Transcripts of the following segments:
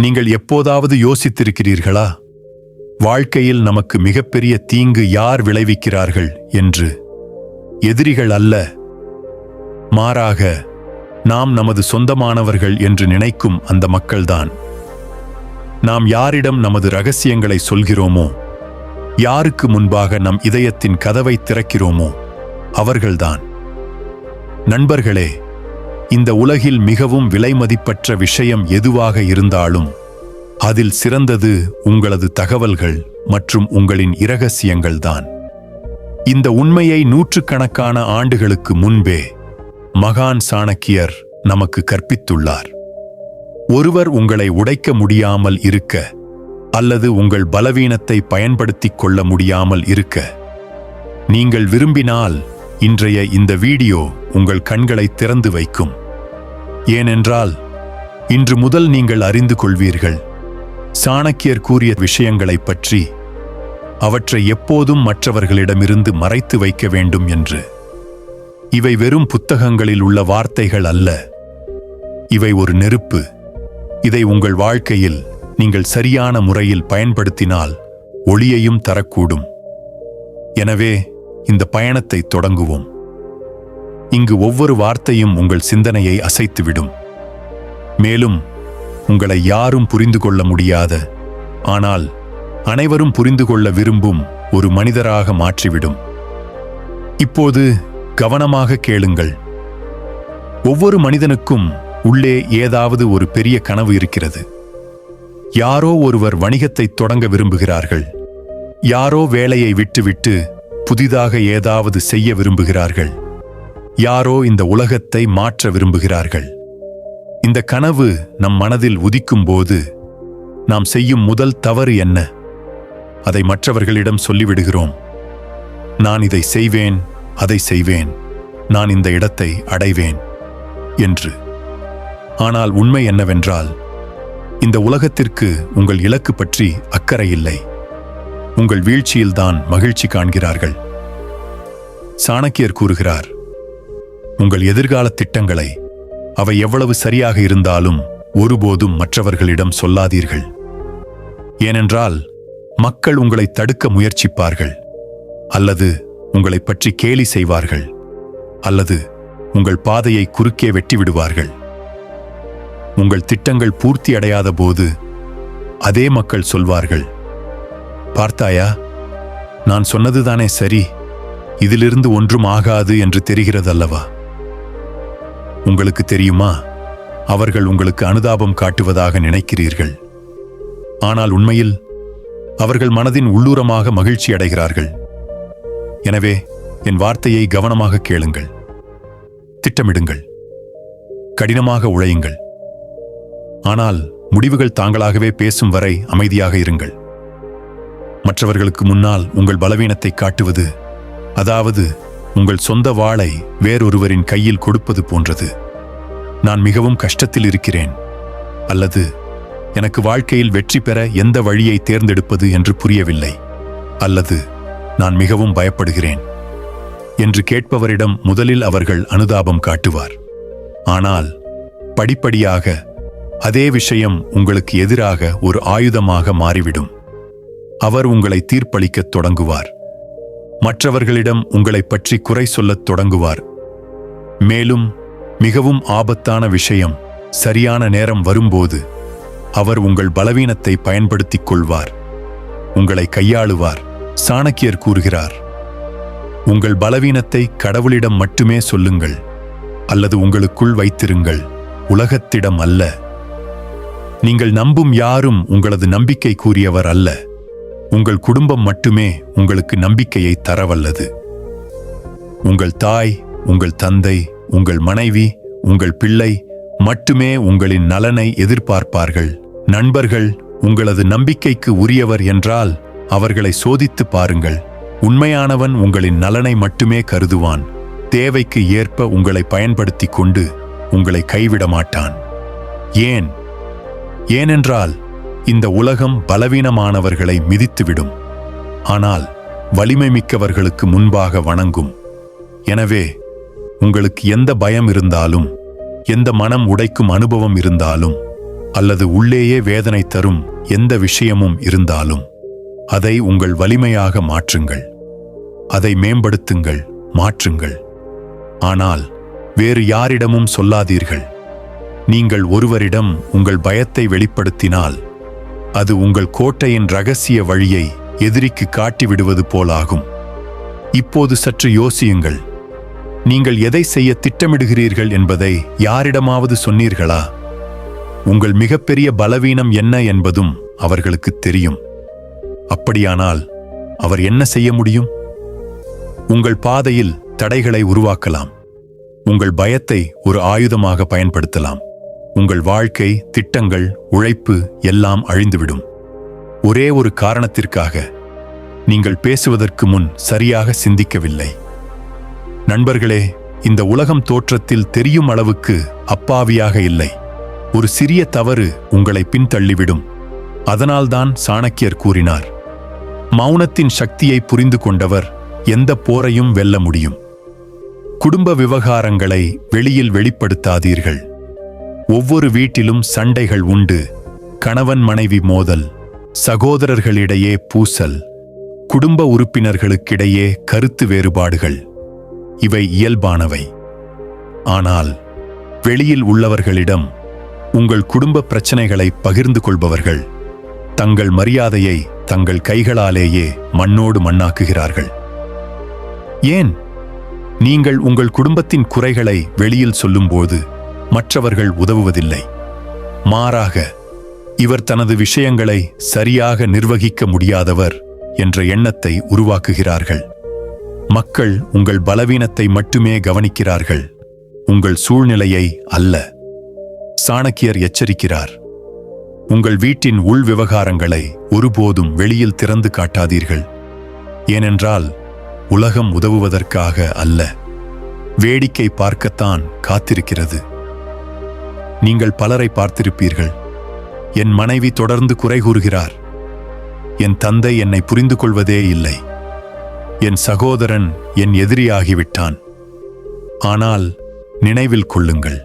நீங்கள் எப்போதாவது யோசித்திருக்கிறீர்களா? வாழ்க்கையில் நமக்கு மிகப்பெரிய தீங்கு யார் விளைவிக்கிறார்கள் என்று? எதிரிகள் அல்ல. மாறாக நாம் நமது சொந்தமானவர்கள் என்று நினைக்கும் அந்த மக்கள்தான். நாம் யாரிடம் நமது ரகசியங்களை சொல்கிறோமோ? யாருக்கு முன்பாக நம் இதயத்தின் கதவை திறக்கிறோமோ? அவர்கள்தான். நண்பர்களே இந்த உலகில் மிகவும் விலைமதிப்பற்ற விஷயம் எதுவாக இருந்தாலும் அதில் சிறந்தது உங்களது தகவல்கள் மற்றும் உங்களின் இரகசியங்கள்தான். இந்த உண்மையை நூற்றுக்கணக்கான ஆண்டுகளுக்கு முன்பே மகான் சாணக்கியர் நமக்கு கற்பித்துள்ளார். ஒருவர் உங்களை உடைக்க முடியாமல் இருக்க அல்லது உங்கள் பலவீனத்தை பயன்படுத்திக் கொள்ள முடியாமல் இருக்க நீங்கள் விரும்பினால் இன்றைய இந்த வீடியோ உங்கள் கண்களை திறந்து வைக்கும். ஏனென்றால் இன்று முதல் நீங்கள் அறிந்து கொள்வீர்கள். சாணக்கியர் கூறிய விஷயங்களைப் பற்றி அவற்றை எப்போதும் மற்றவர்களிடமிருந்து மறைத்து வைக்க வேண்டும் என்று. இவை வெறும் புத்தகங்களில் உள்ள வார்த்தைகள் அல்ல. இவை ஒரு நெருப்பு. இதை உங்கள் வாழ்க்கையில் நீங்கள் சரியான முறையில் பயன்படுத்தினால் ஒளியையும் தரக்கூடும். எனவே இந்த பயணத்தை தொடங்குவோம். இங்கு ஒவ்வொரு வார்த்தையும் உங்கள் சிந்தனையை அசைத்துவிடும். மேலும் உங்களை யாரும் புரிந்து கொள்ள முடியாத ஆனால் அனைவரும் புரிந்து கொள்ள விரும்பும் ஒரு மனிதராக மாற்றிவிடும். இப்போது கவனமாக கேளுங்கள். ஒவ்வொரு மனிதனுக்கும் உள்ளே ஏதாவது ஒரு பெரிய கனவு இருக்கிறது. யாரோ ஒருவர் வணிகத்தை தொடங்க விரும்புகிறார்கள். யாரோ வேலையை விட்டுவிட்டு புதிதாக ஏதாவது செய்ய விரும்புகிறார்கள். யாரோ இந்த உலகத்தை மாற்ற விரும்புகிறார்கள். இந்த கனவு நம் மனதில் உதிக்கும்போது நாம் செய்யும் முதல் தவறு என்ன? அதை மற்றவர்களிடம் சொல்லிவிடுகிறோம். நான் இதை செய்வேன் அதை செய்வேன். நான் இந்த இடத்தை அடைவேன் என்று. ஆனால் உண்மை என்னவென்றால் இந்த உலகத்திற்கு உங்கள் இலக்கு பற்றி அக்கறை இல்லை. உங்கள் வீழ்ச்சியில்தான் மகிழ்ச்சி காண்கிறார்கள். சாணக்கியர் கூறுகிறார் உங்கள் எதிர்கால திட்டங்களை அவை எவ்வளவு சரியாக இருந்தாலும் ஒருபோதும் மற்றவர்களிடம் சொல்லாதீர்கள். ஏனென்றால் மக்கள் உங்களை தடுக்க முயற்சிப்பார்கள் அல்லது உங்களைப் பற்றி கேலி செய்வார்கள் அல்லது உங்கள் பாதையை குறுக்கே வெட்டிவிடுவார்கள். உங்கள் திட்டங்கள் பூர்த்தி அடையாத போது அதே மக்கள் சொல்வார்கள் பார்த்தாயா நான் சொன்னதுதானே சரி இதிலிருந்து ஒன்றும் ஆகாது என்று தெரிகிறதல்லவா? உங்களுக்கு தெரியுமா? அவர்கள் உங்களுக்கு அனுதாபம் காட்டுவதாக நினைக்கிறீர்கள். ஆனால் உண்மையில் அவர்கள் மனதின் உள்ளூரமாக மகிழ்ச்சி அடைகிறார்கள். எனவே என் வார்த்தையை கவனமாக கேளுங்கள். திட்டமிடுங்கள். கடினமாக உழையுங்கள். ஆனால் முடிவுகள் தாங்களாகவே பேசும் வரை அமைதியாக இருங்கள். மற்றவர்களுக்கு முன்னால் உங்கள் பலவீனத்தை காட்டுவது அதாவது உங்கள் சொந்த வாளை வேறொருவரின் கையில் கொடுப்பது போன்றது. நான் மிகவும் கஷ்டத்தில் இருக்கிறேன். அல்லது எனக்கு வாழ்க்கையில் வெற்றி பெற எந்த வழியை தேர்ந்தெடுப்பது என்று புரியவில்லை. அல்லது நான் மிகவும் பயப்படுகிறேன். என்று கேட்பவரிடம் முதலில் அவர்கள் அனுதாபம் காட்டுவார். ஆனால் படிப்படியாக அதே விஷயம் உங்களுக்கு எதிராக ஒரு ஆயுதமாக மாறிவிடும். அவர் உங்களை தீர்ப்பளிக்கத் தொடங்குவார். மற்றவர்களிடம் உங்களைப் பற்றி குறை சொல்லத் தொடங்குவார். மேலும் மிகவும் ஆபத்தான விஷயம் சரியான நேரம் வரும்போது அவர் உங்கள் பலவீனத்தை பயன்படுத்திக் கொள்வார். உங்களை கையாளுவார் சாணக்கியர் கூறுகிறார். உங்கள் பலவீனத்தை கடவுளிடம் மட்டுமே சொல்லுங்கள் அல்லது உங்களுக்குள் வைத்திருங்கள் உலகத்திடம் அல்ல. நீங்கள் நம்பும் யாரும் உங்களது நம்பிக்கை கூறியவர் அல்ல. உங்கள் குடும்பம் மட்டுமே உங்களுக்கு நம்பிக்கையை தரவல்லது. உங்கள் தாய் உங்கள் தந்தை உங்கள் மனைவி உங்கள் பிள்ளை மட்டுமே உங்களின் நலனை எதிர்பார்ப்பார்கள். நண்பர்கள் உங்களது நம்பிக்கைக்கு உரியவர் என்றால் அவர்களை சோதித்து பாருங்கள். உண்மையானவன் உங்களின் நலனை மட்டுமே கருதுவான். தேவைக்கு ஏற்ப உங்களை பயன்படுத்தி கொண்டு உங்களை கைவிட மாட்டான் ஏன்? ஏனென்றால் இந்த உலகம் பலவீனமானவர்களை மிதித்துவிடும். ஆனால் வலிமை மிக்கவர்களுக்கு முன்பாக வணங்கும். எனவே உங்களுக்கு எந்த பயம் இருந்தாலும் எந்த மனம் உடைக்கும் அனுபவம் இருந்தாலும் அல்லது உள்ளேயே வேதனை தரும் எந்த விஷயமும் இருந்தாலும் அதை உங்கள் வலிமையாக மாற்றுங்கள். அதை மேம்படுத்துங்கள் மாற்றுங்கள். ஆனால் வேறு யாரிடமும் சொல்லாதீர்கள். நீங்கள் ஒருவரிடம் உங்கள் பயத்தை வெளிப்படுத்தினால் அது உங்கள் கோட்டையின் ரகசிய வழியை எதிரிக்கு காட்டிவிடுவது போலாகும். இப்போது சற்று யோசியுங்கள். நீங்கள் எதை செய்ய திட்டமிடுகிறீர்கள் என்பதை யாரிடமாவது சொன்னீர்களா? உங்கள் மிகப்பெரிய பலவீனம் என்ன என்பதும் அவர்களுக்கு தெரியும். அப்படியானால் அவர் என்ன செய்ய முடியும்? உங்கள் பாதையில் தடைகளை உருவாக்கலாம். உங்கள் பயத்தை ஒரு ஆயுதமாக பயன்படுத்தலாம். உங்கள் வாழ்க்கை திட்டங்கள் உழைப்பு எல்லாம் அழிந்துவிடும். ஒரே ஒரு காரணத்திற்காக நீங்கள் பேசுவதற்கு முன் சரியாக சிந்திக்கவில்லை. நண்பர்களே இந்த உலகம் தோற்றத்தில் தெரியும் அளவுக்கு அப்பாவியாக இல்லை. ஒரு சிறிய தவறு உங்களை பின்தள்ளிவிடும். அதனால்தான் சாணக்கியர் கூறினார் மௌனத்தின் சக்தியை புரிந்து கொண்டவர் எந்த போரையும் வெல்ல முடியும். குடும்ப விவகாரங்களை வெளியில் வெளிப்படுத்தாதீர்கள். ஒவ்வொரு வீட்டிலும் சண்டைகள் உண்டு. கணவன் மனைவி மோதல் சகோதரர்களிடையே பூசல் குடும்ப உறுப்பினர்களுக்கிடையே கருத்து வேறுபாடுகள் இவை இயல்பானவை. ஆனால் வெளியில் உள்ளவர்களிடம் உங்கள் குடும்ப பிரச்சனைகளை பகிர்ந்து கொள்பவர்கள் தங்கள் மரியாதையை தங்கள் கைகளாலேயே மண்ணோடு மண்ணாக்குகிறார்கள். ஏன்? நீங்கள் உங்கள் குடும்பத்தின் குறைகளை வெளியில் சொல்லும்போது மற்றவர்கள் உதவுவதில்லை. மாறாக இவர் தனது விஷயங்களை சரியாக நிர்வகிக்க முடியாதவர் என்ற எண்ணத்தை உருவாக்குகிறார்கள். மக்கள் உங்கள் பலவீனத்தை மட்டுமே கவனிக்கிறார்கள். உங்கள் சூழ்நிலையை அல்ல. சாணக்கியர் எச்சரிக்கிறார். உங்கள் வீட்டின் உள் விவகாரங்களை ஒருபோதும் வெளியில் திறந்து காட்டாதீர்கள். ஏனென்றால் உலகம் உதவுவதற்காக அல்ல. வேடிக்கை பார்க்கத்தான் காத்திருக்கிறது. நீங்கள் பலரை பார்த்திருப்பீர்கள். என் மனைவி தொடர்ந்து குறை கூறுகிறார். என் தந்தை என்னை புரிந்து கொள்வதே இல்லை. என் சகோதரன் என் எதிரியாகிவிட்டான். ஆனால் நினைவில் கொள்ளுங்கள்.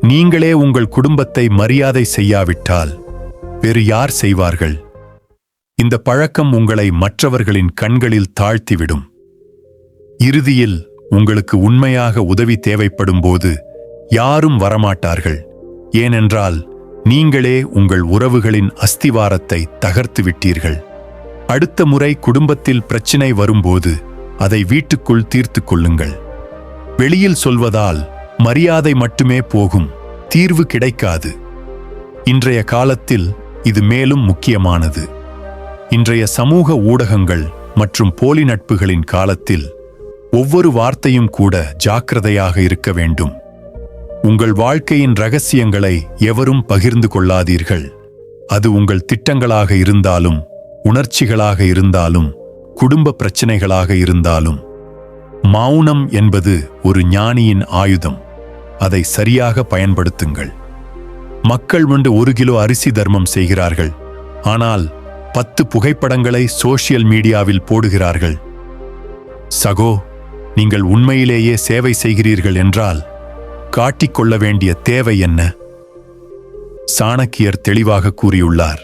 நீங்களே உங்கள் குடும்பத்தை மரியாதை செய்யாவிட்டால் வேறு யார் செய்வார்கள்? இந்த பழக்கம் உங்களை மற்றவர்களின் கண்களில் தாழ்த்திவிடும். இறுதியில் உங்களுக்கு உண்மையாக உதவி தேவைப்படும்போது யாரும் வரமாட்டார்கள். ஏனென்றால் நீங்களே உங்கள் உறவுகளின் அஸ்திவாரத்தை தகர்த்து விட்டீர்கள் அடுத்த முறை குடும்பத்தில் பிரச்சினை வரும்போது அதை வீட்டுக்குள் தீர்த்து கொள்ளுங்கள். வெளியில் சொல்வதால் மரியாதை மட்டுமே போகும் தீர்வு கிடைக்காது. இன்றைய காலத்தில் இது மேலும் முக்கியமானது. இன்றைய சமூக ஊடகங்கள் மற்றும் போலி நட்புகளின் காலத்தில் ஒவ்வொரு வார்த்தையும் கூட ஜாக்கிரதையாக இருக்க வேண்டும். உங்கள் வாழ்க்கையின் ரகசியங்களை எவரும் பகிர்ந்து கொள்ளாதீர்கள். அது உங்கள் திட்டங்களாக இருந்தாலும் உணர்ச்சிகளாக இருந்தாலும் குடும்ப பிரச்சனைகளாக இருந்தாலும். மௌனம் என்பது ஒரு ஞானியின் ஆயுதம். அதை சரியாக பயன்படுத்துங்கள். மக்கள் முண்டு ஒரு கிலோ அரிசி தர்மம் செய்கிறார்கள். ஆனால் பத்து புகைப்படங்களை சோஷியல் மீடியாவில் போடுகிறார்கள். சகோ நீங்கள் உண்மையிலேயே சேவை செய்கிறீர்கள் என்றால் காட்டிக்கொள்ள வேண்டிய தேவை என்ன? சாணக்கியர் தெளிவாக கூறியுள்ளார்.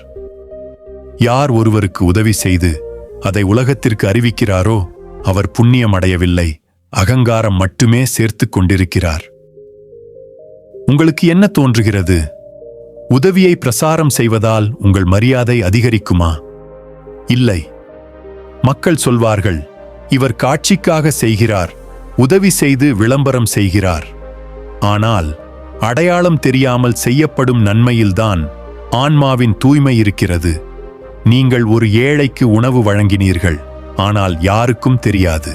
யார் ஒருவருக்கு உதவி செய்து அதை உலகத்திற்கு அறிவிக்கிறாரோ அவர் புண்ணியம் அடையவில்லை அகங்காரம் மட்டுமே சேர்த்து கொண்டிருக்கிறார். உங்களுக்கு என்ன தோன்றுகிறது? உதவியை பிரசாரம் செய்வதால் உங்கள் மரியாதை அதிகரிக்குமா? இல்லை. மக்கள் சொல்வார்கள் இவர் காட்சிக்காக செய்கிறார் உதவி செய்து விளம்பரம் செய்கிறார். ஆனால் அடையாளம் தெரியாமல் செய்யப்படும் நன்மையில்தான் ஆன்மாவின் தூய்மை இருக்கிறது. நீங்கள் ஒரு ஏழைக்கு உணவு வழங்கினீர்கள் ஆனால் யாருக்கும் தெரியாது.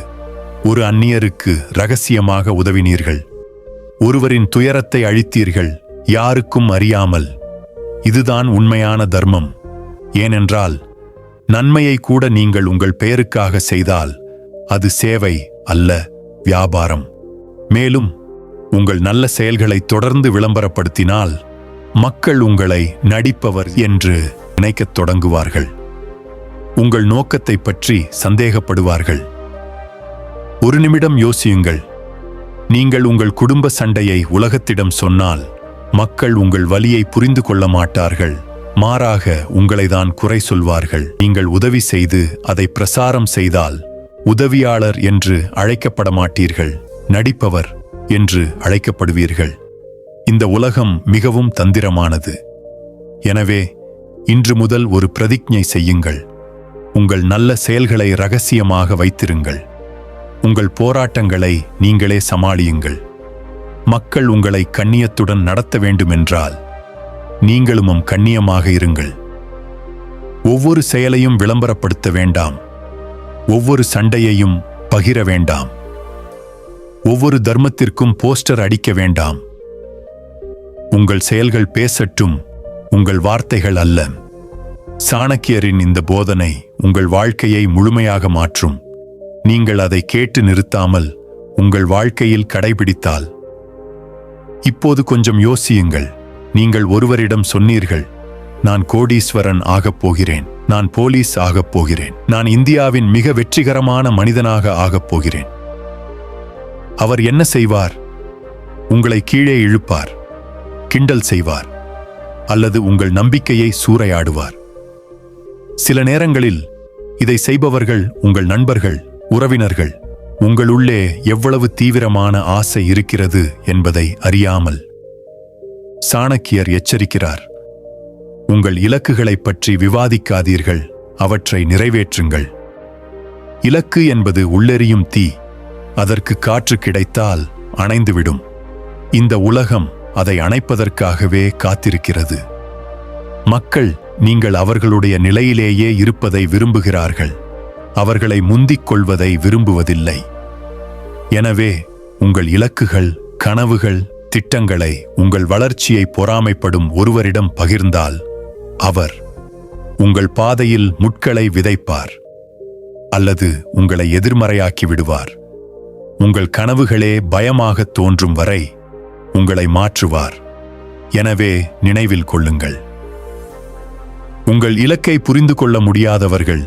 ஒரு அந்நியருக்கு ரகசியமாக உதவினீர்கள். ஒருவரின் துயரத்தை அழித்தீர்கள் யாருக்கும் அறியாமல். இதுதான் உண்மையான தர்மம். ஏனென்றால் நன்மையை கூட நீங்கள் உங்கள் பெயருக்காக செய்தால் அது சேவை அல்ல வியாபாரம். மேலும் உங்கள் நல்ல செயல்களை தொடர்ந்து விளம்பரப்படுத்தினால் மக்கள் உங்களை நடிப்பவர் என்று நினைக்கத் தொடங்குவார்கள். உங்கள் நோக்கத்தை பற்றி சந்தேகப்படுவார்கள். ஒரு நிமிடம் யோசியுங்கள். நீங்கள் உங்கள் குடும்ப சண்டையை உலகத்திடம் சொன்னால் மக்கள் உங்கள் வலியை புரிந்து கொள்ள மாட்டார்கள். மாறாக உங்களைதான் குறை சொல்வார்கள். நீங்கள் உதவி செய்து அதை பிரசாரம் செய்தால் உதவியாளர் என்று அழைக்கப்பட மாட்டீர்கள் நடிப்பவர் என்று அழைக்கப்படுவீர்கள். இந்த உலகம் மிகவும் தந்திரமானது. எனவே இன்று முதல் ஒரு பிரதிஜை செய்யுங்கள். உங்கள் நல்ல செயல்களை ரகசியமாக வைத்திருங்கள். உங்கள் போராட்டங்களை நீங்களே சமாளியுங்கள். மக்கள் உங்களை கண்ணியத்துடன் நடத்த வேண்டுமென்றால் நீங்களும் கண்ணியமாக இருங்கள். ஒவ்வொரு செயலையும் விளம்பரப்படுத்த வேண்டாம். ஒவ்வொரு சண்டையையும் பகிர வேண்டாம். ஒவ்வொரு தர்மத்திற்கும் போஸ்டர் அடிக்க வேண்டாம். உங்கள் செயல்கள் பேசட்டும் உங்கள் வார்த்தைகள் அல்ல. சாணக்கியரின் இந்த போதனை உங்கள் வாழ்க்கையை முழுமையாக மாற்றும். நீங்கள் அதை கேட்டு நிறுத்தாமல் உங்கள் வாழ்க்கையில் கடைபிடித்தால். இப்போது கொஞ்சம் யோசியுங்கள். நீங்கள் ஒருவரிடம் சொன்னீர்கள் நான் கோடீஸ்வரன் ஆகப் போகிறேன். நான் போலீஸ் ஆகப் போகிறேன். நான் இந்தியாவின் மிக வெற்றிகரமான மனிதனாக ஆகப் போகிறேன். அவர் என்ன செய்வார்? உங்களை கீழே இழுப்பார் கிண்டல் செய்வார் அல்லது உங்கள் நம்பிக்கையை சூறையாடுவார். சில நேரங்களில் இதை செய்பவர்கள் உங்கள் நண்பர்கள் உறவினர்கள் உங்களுள்ளே எவ்வளவு தீவிரமான ஆசை இருக்கிறது என்பதை அறியாமல். சாணக்கியர் எச்சரிக்கிறார் உங்கள் இலக்குகளைப் பற்றி விவாதிக்காதீர்கள் அவற்றை நிறைவேற்றுங்கள். இலக்கு என்பது உள்ளெறியும் தீ அதற்கு காற்று கிடைத்தால் அணைந்துவிடும். இந்த உலகம் அதை அணைப்பதற்காகவே காத்திருக்கிறது. மக்கள் நீங்கள் அவர்களுடைய நிலையிலேயே இருப்பதை விரும்புகிறார்கள். அவர்களை முந்திக் கொள்வதை விரும்புவதில்லை. எனவே உங்கள் இலக்குகள் கனவுகள் திட்டங்களை உங்கள் வளர்ச்சியை பொறாமைப்படும் ஒருவரிடம் பகிர்ந்தால் அவர் உங்கள் பாதையில் முட்களை விதைப்பார் அல்லது உங்களை எதிர்மறையாக்கி விடுவார். உங்கள் கனவுகளே பயமாக தோன்றும் வரை உங்களை மாற்றுவார். எனவே நினைவில் கொள்ளுங்கள். உங்கள் இலக்கை புரிந்து கொள்ள முடியாதவர்கள்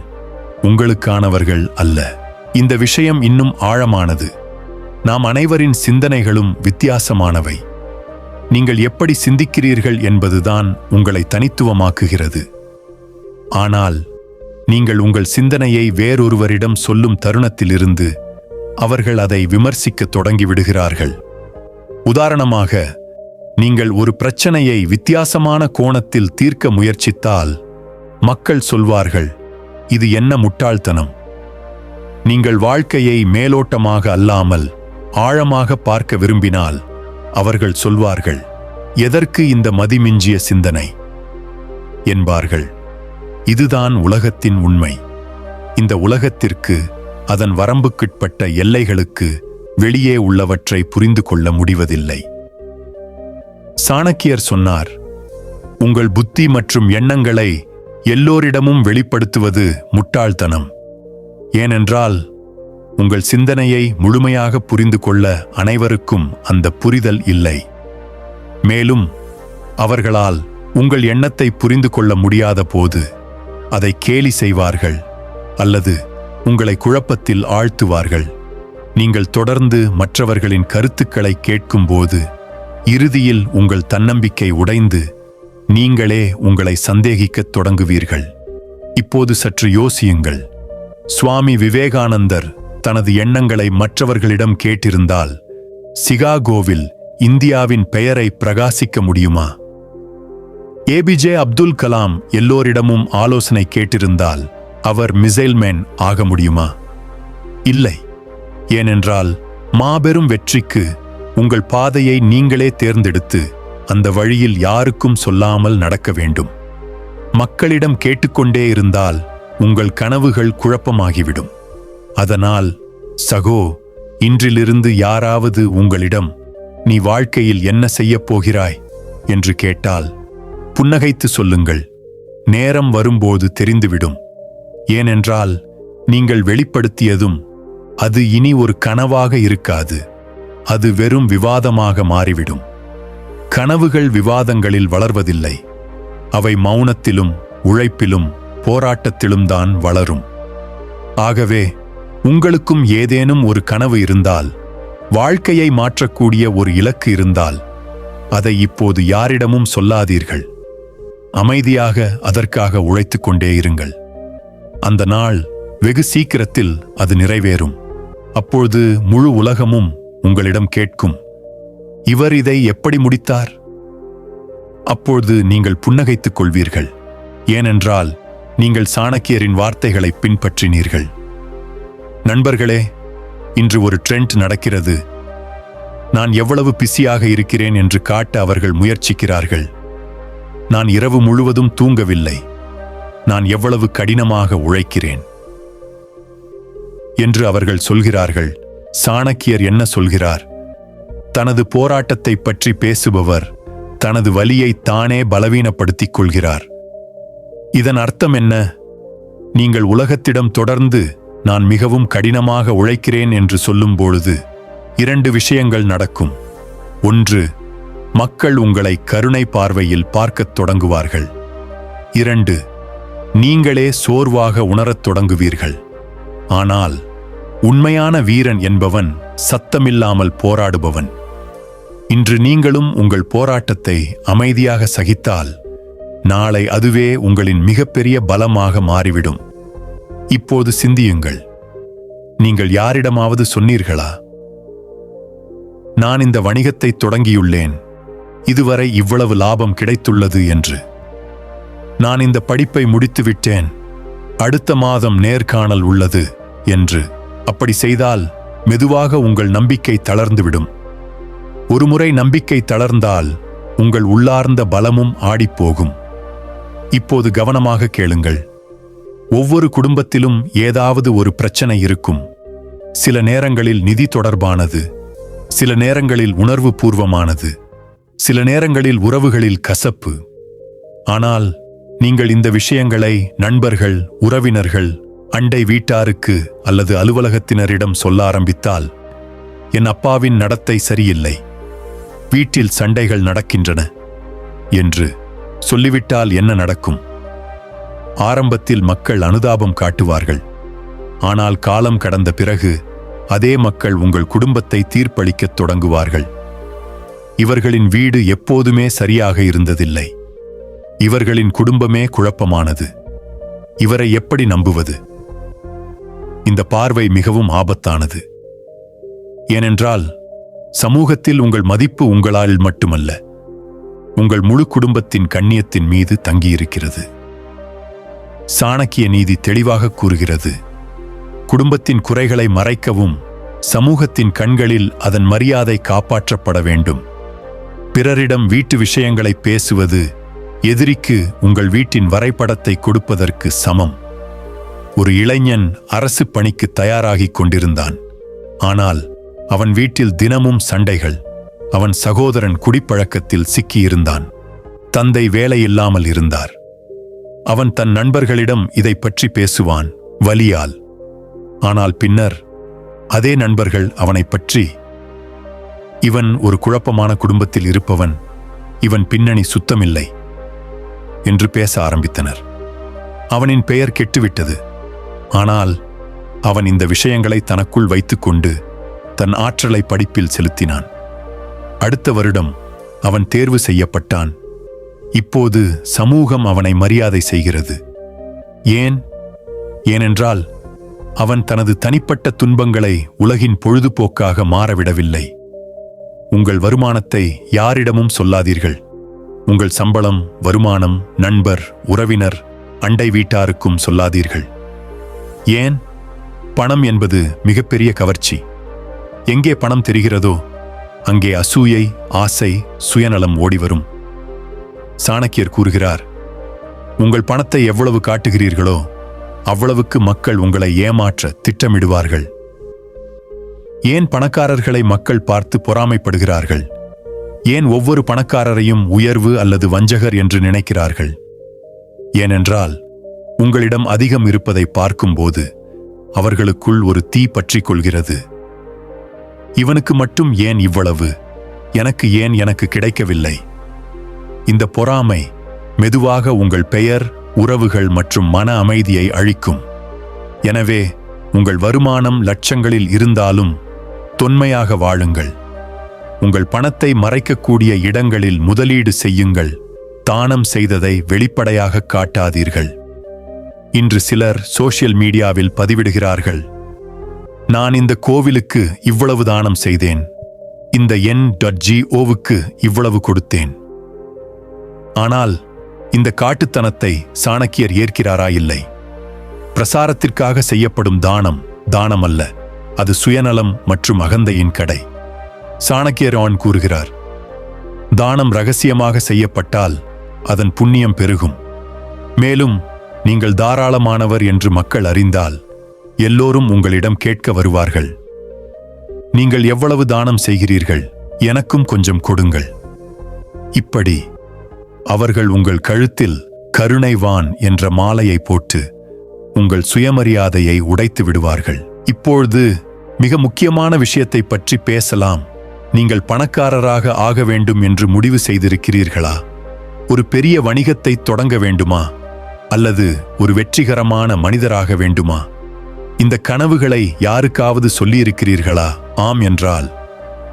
உங்களுக்கானவர்கள் அல்ல. இந்த விஷயம் இன்னும் ஆழமானது. நாம் அனைவரின் சிந்தனைகளும் வித்தியாசமானவை. நீங்கள் எப்படி சிந்திக்கிறீர்கள் என்பதுதான் உங்களை தனித்துவமாக்குகிறது. ஆனால் நீங்கள் உங்கள் சிந்தனையை வேறொருவரிடம் சொல்லும் தருணத்திலிருந்து அவர்கள் அதை விமர்சிக்கத் தொடங்கிவிடுகிறார்கள். உதாரணமாக நீங்கள் ஒரு பிரச்சனையை வித்தியாசமான கோணத்தில் தீர்க்க முயற்சித்தால் மக்கள் சொல்வார்கள் இது என்ன முட்டாள்தனம். நீங்கள் வாழ்க்கையை மேலோட்டமாக அல்லாமல் ஆழமாக பார்க்க விரும்பினால் அவர்கள் சொல்வார்கள் எதற்கு இந்த மதிமிஞ்சிய சிந்தனை? என்பார்கள். இதுதான் உலகத்தின் உண்மை. இந்த உலகத்திற்கு அதன் வரம்புக்குட்பட்ட எல்லைகளுக்கு வெளியே உள்ளவற்றை புரிந்து கொள்ள முடிவதில்லை. சாணக்கியர் சொன்னார் உங்கள் புத்தி மற்றும் எண்ணங்களை எல்லோரிடமும் வெளிப்படுத்துவது முட்டாள்தனம். ஏனென்றால் உங்கள் சிந்தனையை முழுமையாக புரிந்து கொள்ள அனைவருக்கும் அந்த புரிதல் இல்லை. மேலும் அவர்களால் உங்கள் எண்ணத்தை புரிந்து கொள்ள முடியாத போது அதை கேலி செய்வார்கள் அல்லது உங்களை குழப்பத்தில் ஆழ்த்துவார்கள். நீங்கள் தொடர்ந்து மற்றவர்களின் கருத்துக்களை கேட்கும்போது இறுதியில் உங்கள் தன்னம்பிக்கை உடைந்து நீங்களே உங்களை சந்தேகிக்கத் தொடங்குவீர்கள். இப்போது சற்று யோசியுங்கள். சுவாமி விவேகானந்தர் தனது எண்ணங்களை மற்றவர்களிடம் கேட்டிருந்தால் சிகாகோவில் இந்தியாவின் பெயரை பிரகாசிக்க முடியுமா? ஏபிஜே அப்துல் கலாம் எல்லோரிடமும் ஆலோசனை கேட்டிருந்தால் அவர் மிசைல்மேன் ஆக முடியுமா? இல்லை. ஏனென்றால் மாபெரும் வெற்றிக்கு உங்கள் பாதையை நீங்களே தேர்ந்தெடுத்து அந்த வழியில் யாருக்கும் சொல்லாமல் நடக்க வேண்டும். மக்களிடம் கேட்டுக்கொண்டே இருந்தால் உங்கள் கனவுகள் குழப்பமாகிவிடும். அதனால் சகோ இன்றிலிருந்து யாராவது உங்களிடம் நீ வாழ்க்கையில் என்ன செய்யப் போகிறாய்? என்று கேட்டால் புன்னகைத்து சொல்லுங்கள். நேரம் வரும்போது தெரிந்துவிடும். ஏனென்றால் நீங்கள் வெளிப்படுத்தியதும் அது இனி ஒரு கனவாக இருக்காது. அது வெறும் விவாதமாக மாறிவிடும். கனவுகள் விவாதங்களில் வளர்வதில்லை. அவை மௌனத்திலும் உழைப்பிலும் போராட்டத்திலும் தான் வளரும். ஆகவே உங்களுக்கும் ஏதேனும் ஒரு கனவு இருந்தால் வாழ்க்கையை மாற்றக்கூடிய ஒரு இலக்கு இருந்தால் அதை இப்போது யாரிடமும் சொல்லாதீர்கள். அமைதியாக அதற்காக உழைத்து கொண்டே இருங்கள். அந்த நாள் வெகு சீக்கிரத்தில் அது நிறைவேறும். அப்பொழுது முழு உலகமும் உங்களிடம் கேட்கும். இவர் இதை எப்படி முடித்தார்? அப்பொழுது நீங்கள் புன்னகைத்துக் கொள்வீர்கள். ஏனென்றால் நீங்கள் சாணக்கியரின் வார்த்தைகளை பின்பற்றினீர்கள். நண்பர்களே இன்று ஒரு ட்ரெண்ட் நடக்கிறது. நான் எவ்வளவு பிஸியாக இருக்கிறேன் என்று காட்ட அவர்கள் முயற்சிக்கிறார்கள். நான் இரவு முழுவதும் தூங்கவில்லை. நான் எவ்வளவு கடினமாக உழைக்கிறேன்? என்று அவர்கள் சொல்கிறார்கள் சாணக்கியர் என்ன சொல்கிறார்? தனது போராட்டத்தை பற்றி பேசுபவர் தனது வலியை தானே பலவீனப்படுத்திக் கொள்கிறார். இதன் அர்த்தம் என்ன? நீங்கள் உலகத்திடம் தொடர்ந்து நான் மிகவும் கடினமாக உழைக்கிறேன் என்று சொல்லும் பொழுது இரண்டு விஷயங்கள் நடக்கும். ஒன்று மக்கள் உங்களை கருணை பார்வையில் பார்க்கத் தொடங்குவார்கள். இரண்டு நீங்களே சோர்வாக உணரத் தொடங்குவீர்கள். ஆனால் உண்மையான வீரன் என்பவன் சத்தமில்லாமல் போராடுபவன். இன்று நீங்களும் உங்கள் போராட்டத்தை அமைதியாக சகித்தால் நாளை அதுவே உங்களின் மிகப்பெரிய பலமாக மாறிவிடும். இப்போது சிந்தியுங்கள். நீங்கள் யாரிடமாவது சொன்னீர்களா? நான் இந்த வணிகத்தை தொடங்கியுள்ளேன். இதுவரை இவ்வளவு லாபம் கிடைத்துள்ளது என்று. நான் இந்த படிப்பை முடித்துவிட்டேன். அடுத்த மாதம் நேர்காணல் உள்ளது என்று. அப்படி செய்தால் மெதுவாக உங்கள் நம்பிக்கை தளர்ந்துவிடும். ஒருமுறை நம்பிக்கை தளர்ந்தால் உங்கள் உள்ளார்ந்த பலமும் ஆடிப்போகும். இப்போது கவனமாக கேளுங்கள். ஒவ்வொரு குடும்பத்திலும் ஏதாவது ஒரு பிரச்சனை இருக்கும். சில நேரங்களில் நிதி தொடர்பானது. சில நேரங்களில் உணர்வு பூர்வமானது. சில நேரங்களில் உறவுகளில் கசப்பு. ஆனால் நீங்கள் இந்த விஷயங்களை நண்பர்கள் உறவினர்கள் அண்டை வீட்டாருக்கு அல்லது அலுவலகத்தினரிடம் சொல்ல ஆரம்பித்தால் என் அப்பாவின் நடத்தை சரியில்லை. வீட்டில் சண்டைகள் நடக்கின்றன என்று சொல்லிவிட்டால் என்ன நடக்கும்? ஆரம்பத்தில் மக்கள் அனுதாபம் காட்டுவார்கள். ஆனால் காலம் கடந்த பிறகு அதே மக்கள் உங்கள் குடும்பத்தை தீர்ப்பளிக்கத் தொடங்குவார்கள். இவர்களின் வீடு எப்போதுமே சரியாக இருந்ததில்லை. இவர்களின் குடும்பமே குழப்பமானது. இவரை எப்படி நம்புவது? இந்த பார்வை மிகவும் ஆபத்தானது. ஏனென்றால் சமூகத்தில் உங்கள் மதிப்பு உங்களால் மட்டுமல்ல உங்கள் முழு குடும்பத்தின் கண்ணியத்தின் மீது தங்கியிருக்கிறது. சாணக்கிய நீதி தெளிவாக கூறுகிறது. குடும்பத்தின் குறைகளை மறைக்கவும் சமூகத்தின் கண்களில் அதன் மரியாதை காப்பாற்றப்பட வேண்டும். பிறரிடம் வீட்டு விஷயங்களை பேசுவது எதிரிக்கு உங்கள் வீட்டின் வரைபடத்தை கொடுப்பதற்கு சமம். ஒரு இளைஞன் அரசு பணிக்கு தயாராகிக் கொண்டிருந்தான். ஆனால் அவன் வீட்டில் தினமும் சண்டைகள். அவன் சகோதரன் குடிப்பழக்கத்தில் சிக்கியிருந்தான். தந்தை வேலையில்லாமல் இருந்தார். அவன் தன் நண்பர்களிடம் இதை பற்றி பேசுவான் வலியால். ஆனால் பின்னர் அதே நண்பர்கள் அவனைப் பற்றி இவன் ஒரு குழப்பமான குடும்பத்தில் இருப்பவன் இவன் பின்னணி சுத்தமில்லை. என்று பேச ஆரம்பித்தனர். அவனின் பெயர் கெட்டுவிட்டது. ஆனால் அவன் இந்த விஷயங்களை தனக்குள் வைத்துக்கொண்டு தன் ஆற்றலை படிப்பில் செலுத்தினான். அடுத்த வருடம் அவன் தேர்வு செய்யப்பட்டான். இப்போது சமூகம் அவனை மரியாதை செய்கிறது. ஏன்? ஏனென்றால் அவன் தனது தனிப்பட்ட துன்பங்களை உலகின் பொழுதுபோக்காக மாறவிடவில்லை. உங்கள் வருமானத்தை யாரிடமும் சொல்லாதீர்கள். உங்கள் சம்பளம் வருமானம் நண்பர் உறவினர் அண்டை வீட்டாருக்கும் சொல்லாதீர்கள். ஏன்? பணம் என்பது மிகப்பெரிய கவர்ச்சி. எங்கே பணம் தெரிகிறதோ அங்கே அசூயை ஆசை சுயநலம் ஓடிவரும். சாணக்கியர் கூறுகிறார் உங்கள் பணத்தை எவ்வளவு காட்டுகிறீர்களோ அவ்வளவுக்கு மக்கள் உங்களை ஏமாற்ற திட்டமிடுவார்கள். ஏன் பணக்காரர்களை மக்கள் பார்த்து பொறாமைப்படுகிறார்கள்? ஏன் ஒவ்வொரு பணக்காரரையும் உயர்வு அல்லது வஞ்சகர் என்று நினைக்கிறார்கள்? ஏனென்றால் உங்களிடம் அதிகம் இருப்பதை பார்க்கும்போது அவர்களுக்குள் ஒரு தீ பற்றிக் கொள்கிறது. இவனுக்கு மட்டும் ஏன் இவ்வளவு? எனக்கு ஏன் எனக்கு கிடைக்கவில்லை? இந்த பொறாமை மெதுவாக உங்கள் பெயர் உறவுகள் மற்றும் மன அமைதியை அழிக்கும். எனவே உங்கள் வருமானம் லட்சங்களில் இருந்தாலும் தொன்மையாக வாழுங்கள். உங்கள் பணத்தை மறைக்கக்கூடிய இடங்களில் முதலீடு செய்யுங்கள். தானம் செய்ததை வெளிப்படையாக காட்டாதீர்கள். இன்று சிலர் சோஷியல் மீடியாவில் பதிவிடுகிறார்கள். நான் இந்த கோவிலுக்கு இவ்வளவு தானம் செய்தேன். இந்த என் டாட் ஜிஓவுக்கு இவ்வளவு கொடுத்தேன். ஆனால் இந்த காட்டுத்தனத்தை சாணக்கியர் ஏற்கிறாரா இல்லை? பிரசாரத்திற்காக செய்யப்படும் தானம் தானம் அல்ல அது சுயநலம் மற்றும் அகந்தையின் கடை. சாணக்கியர் ஆன் கூறுகிறார் தானம் ரகசியமாக செய்யப்பட்டால் அதன் புண்ணியம் பெருகும். மேலும் நீங்கள் தாராளமானவர் என்று மக்கள் அறிந்தால் எல்லோரும் உங்களிடம் கேட்க வருவார்கள். நீங்கள் எவ்வளவு தானம் செய்கிறீர்கள் எனக்கும் கொஞ்சம் கொடுங்கள். இப்படி அவர்கள் உங்கள் கழுத்தில் கருணைவான் என்ற மாலையை போட்டு உங்கள் சுயமரியாதையை உடைத்து விடுவார்கள். இப்பொழுது மிக முக்கியமான விஷயத்தை பற்றி பேசலாம். நீங்கள் பணக்காரராக ஆக வேண்டும் என்று முடிவு செய்திருக்கிறீர்களா? ஒரு பெரிய வணிகத்தை தொடங்க வேண்டுமா? அல்லது ஒரு வெற்றிகரமான மனிதராக வேண்டுமா? இந்த கனவுகளை யாருக்காவது சொல்லியிருக்கிறீர்களா? ஆம் என்றால்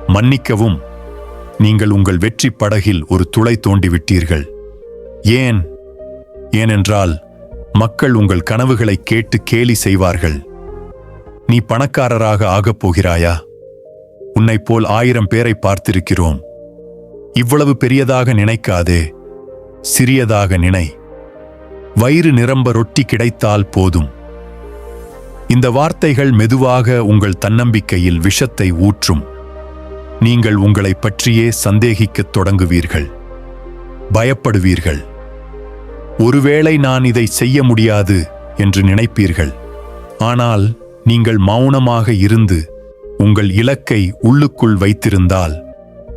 மன்னிக்கவும் நீங்கள் உங்கள் வெற்றி படகில் ஒரு துளை தோண்டிவிட்டீர்கள். ஏன்? ஏனென்றால் மக்கள் உங்கள் கனவுகளை கேட்டு கேலி செய்வார்கள். நீ பணக்காரராக ஆகப் போகிறாயா? உன்னைப் போல் ஆயிரம் பேரை பார்த்திருக்கிறோம். இவ்வளவு பெரியதாக நினைக்காதே. சிறியதாக நினை. வயிறு நிரம்ப ரொட்டி கிடைத்தால் போதும். இந்த வார்த்தைகள் மெதுவாக உங்கள் தன்னம்பிக்கையில் விஷத்தை ஊற்றும். நீங்கள் உங்களை பற்றியே சந்தேகிக்கத் தொடங்குவீர்கள். பயப்படுவீர்கள். ஒருவேளை நான் இதை செய்ய முடியாது என்று நினைப்பீர்கள். ஆனால் நீங்கள் மௌனமாக இருந்து உங்கள் இலக்கை உள்ளுக்குள் வைத்திருந்தால்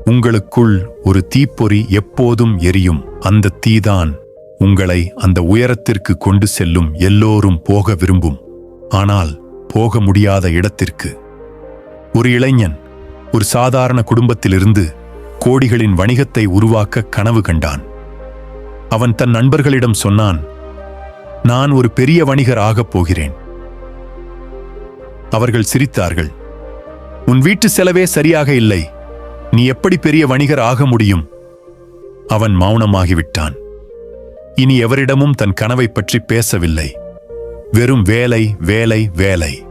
உங்களுக்குள் ஒரு தீப்பொறி எப்போதும் எரியும். அந்த தீதான் உங்களை அந்த உயரத்திற்கு கொண்டு செல்லும் எல்லோரும் போக விரும்பும். ஆனால் போக முடியாத இடத்திற்கு. ஒரு இளைஞன் ஒரு சாதாரண குடும்பத்திலிருந்து கோடிகளின் வணிகத்தை உருவாக்க கனவு கண்டான். அவன் தன் நண்பர்களிடம் சொன்னான் நான் ஒரு பெரிய வணிகர் ஆகப் போகிறேன். அவர்கள் சிரித்தார்கள் உன் வீட்டு செலவே சரியாக இல்லை. நீ எப்படி பெரிய வணிகர் ஆக முடியும்? அவன் மௌனமாகிவிட்டான். இனி எவரிடமும் தன் கனவை பற்றி பேசவில்லை. வெறும் வேலை வேலை வேலை.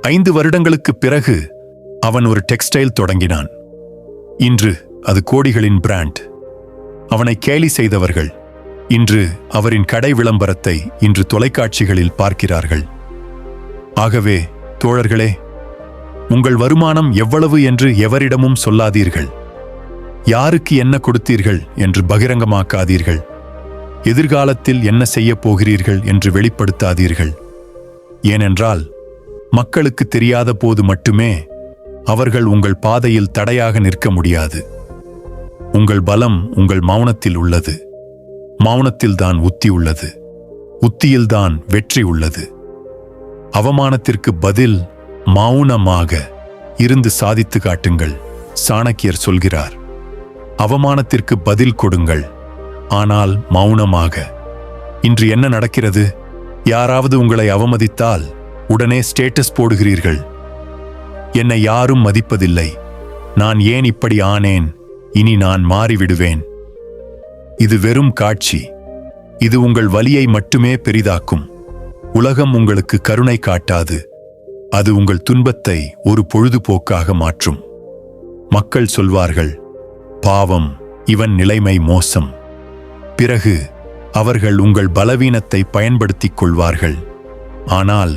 ஐந்து வருடங்களுக்குப் பிறகு அவன் ஒரு டெக்ஸ்டைல் தொடங்கினான். இன்று அது கோடிகளின் பிராண்ட். அவனை கேலி செய்தவர்கள் இன்று அவரின் கடை விளம்பரத்தை இன்று தொலைக்காட்சிகளில் பார்க்கிறார்கள். ஆகவே தோழர்களே உங்கள் வருமானம் எவ்வளவு என்று எவரிடமும் சொல்லாதீர்கள். யாருக்கு என்ன கொடுத்தீர்கள் என்று பகிரங்கமாக்காதீர்கள். எதிர்காலத்தில் என்ன செய்யப் போகிறீர்கள் என்று வெளிப்படுத்தாதீர்கள். ஏனென்றால் மக்களுக்கு தெரியாத போது மட்டுமே அவர்கள் உங்கள் பாதையில் தடையாக நிற்க முடியாது. உங்கள் பலம் உங்கள் மௌனத்தில் உள்ளது. மௌனத்தில்தான் உத்தி உள்ளது. உத்தியில்தான் வெற்றி உள்ளது. அவமானத்திற்கு பதில் மௌனமாக இருந்து சாதித்து காட்டுங்கள் சாணக்கியர் சொல்கிறார். அவமானத்திற்கு பதில் கொடுங்கள் ஆனால் மௌனமாக. இன்று என்ன நடக்கிறது? யாராவது உங்களை அவமதித்தால் உடனே ஸ்டேட்டஸ் போடுகிறீர்கள். என்னை யாரும் மதிப்பதில்லை. நான் ஏன் இப்படி ஆனேன்? இனி நான் மாறிவிடுவேன். இது வெறும் காட்சி. இது உங்கள் வலியை மட்டுமே பெரிதாக்கும். உலகம் உங்களுக்கு கருணை காட்டாது. அது உங்கள் துன்பத்தை ஒரு பொழுதுபோக்காக மாற்றும். மக்கள் சொல்வார்கள் பாவம் இவன் நிலைமை மோசம். பிறகு அவர்கள் உங்கள் பலவீனத்தை பயன்படுத்திக் கொள்வார்கள். ஆனால்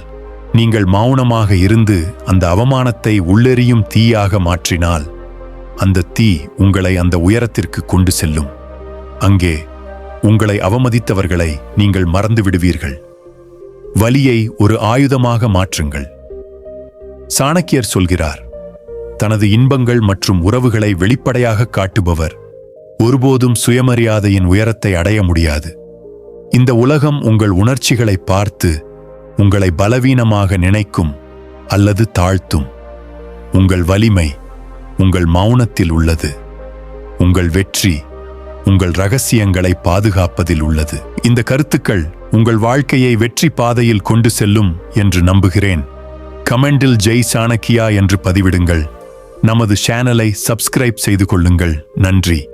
நீங்கள் மௌனமாக இருந்து அந்த அவமானத்தை உள்ளெறியும் தீயாக மாற்றினால் அந்த தீ உங்களை அந்த உயரத்திற்கு கொண்டு செல்லும். அங்கே உங்களை அவமதித்தவர்களை நீங்கள் மறந்து விடுவீர்கள் வலியை ஒரு ஆயுதமாக மாற்றுங்கள். சாணக்கியர் சொல்கிறார் தனது இன்பங்கள் மற்றும் உறவுகளை வெளிப்படையாக காட்டுபவர் ஒருபோதும் சுயமரியாதையின் உயரத்தை அடைய முடியாது. இந்த உலகம் உங்கள் உணர்ச்சிகளை பார்த்து உங்களை பலவீனமாக நினைக்கும் அல்லது தாழ்த்தும். உங்கள் வலிமை உங்கள் மௌனத்தில் உள்ளது. உங்கள் வெற்றி உங்கள் ரகசியங்களை பாதுகாப்பதில் உள்ளது. இந்த கருத்துக்கள் உங்கள் வாழ்க்கையை வெற்றி பாதையில் கொண்டு செல்லும் என்று நம்புகிறேன். கமெண்டில் ஜெய் சாணக்கியா என்று பதிவிடுங்கள். நமது சேனலை சப்ஸ்கிரைப் செய்து கொள்ளுங்கள். நன்றி.